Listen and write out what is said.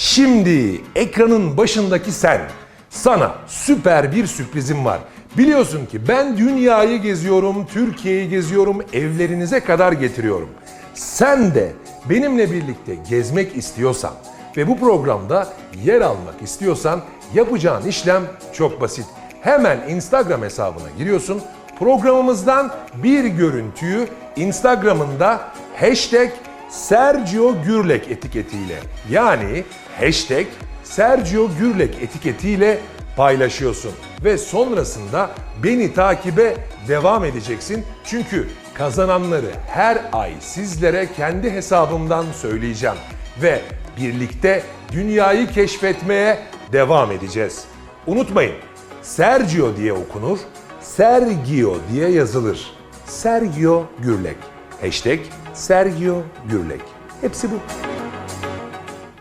Şimdi ekranın başındaki sen. Sana süper bir sürprizim var. Biliyorsun ki ben dünyayı geziyorum, Türkiye'yi geziyorum, evlerinize kadar getiriyorum. Sen de benimle birlikte gezmek istiyorsan ve bu programda yer almak istiyorsan yapacağın işlem çok basit. Hemen Instagram hesabına giriyorsun. Programımızdan bir görüntüyü Instagram'ında hashtag Sergio Gürlek etiketiyle yani hashtag Sergio Gürlek etiketiyle paylaşıyorsun. Ve sonrasında beni takibe devam edeceksin. Çünkü kazananları her ay sizlere kendi hesabımdan söyleyeceğim. Ve birlikte dünyayı keşfetmeye devam edeceğiz. Unutmayın Sergio diye okunur, Sergio diye yazılır. Sergio Gürlek. Hashtag Sergio Gürlek. Hepsi bu.